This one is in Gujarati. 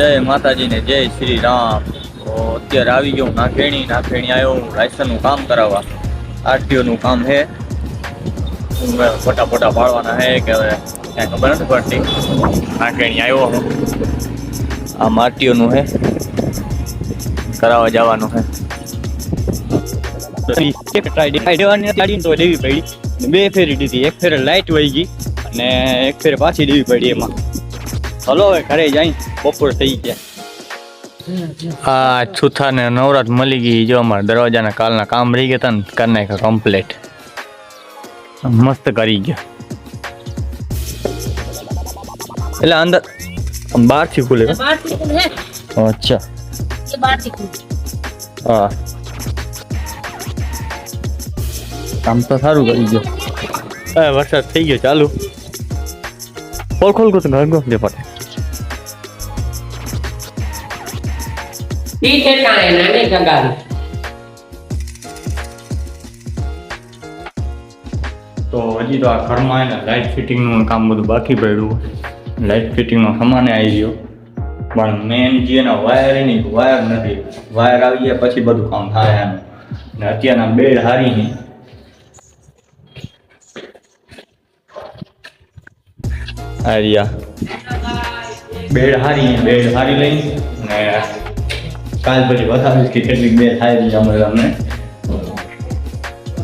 જય માતાજી ને જય શ્રી રામ. અત્યારે આવી ગયો નાખેણી નાખેણી આવ્યો હું લાયસન્સનું કામ કરાવવા. આરટીઓ નું કામ છે. હું ફોટા ફોટા પાડવાના છે કે હવે ક્યાંય ખબર નથી પડતી. નાખેણી આવ્યો હું. આમ આરટીઓ નું છે. કરાવવા જવાનું છે. બે ફેરી દીધી, એક ફેરે લાઈટ વહી ગઈ, અને એક ફેરે પાછી દેવી પડી એમાં. હલો હવે ઘરે જાય બપોર થઈ ગયા આ છુથા ને નવરાત મળી ગઈ જો અમારા દરવાજાના કાલના કામ રહી ગયા હતા ને કરી નાખ્યા કમ્પ્લેટ મસ્ત કરી ગયા એટલે અંદર બહારથી ખુલે અચ્છા હા કામ તો સારું કરી ગયો વરસાદ થઈ ગયો ચાલુ ખોલ ખોલ કર ઘર ગો દે પટે ઈ ઠેકાણે તો હજી તો આ ઘરમાં એને લાઇટ ફિટિંગનું કામ બધું બાકી પડ્યું લાઇટ ફિટિંગનો સમાન આવી ગયો પણ મેન જે એના વાયર એની વાયર નથી વાયર આવી ગયા પછી બધું કામ થાય એનું ને અત્યારના બેડ હારી આ રહ્યા બેડ હારી બેડ હારી લઈ ને કાલ પછી બતાવીશ કે કેટલીક બેડ હારી છે અમે તમને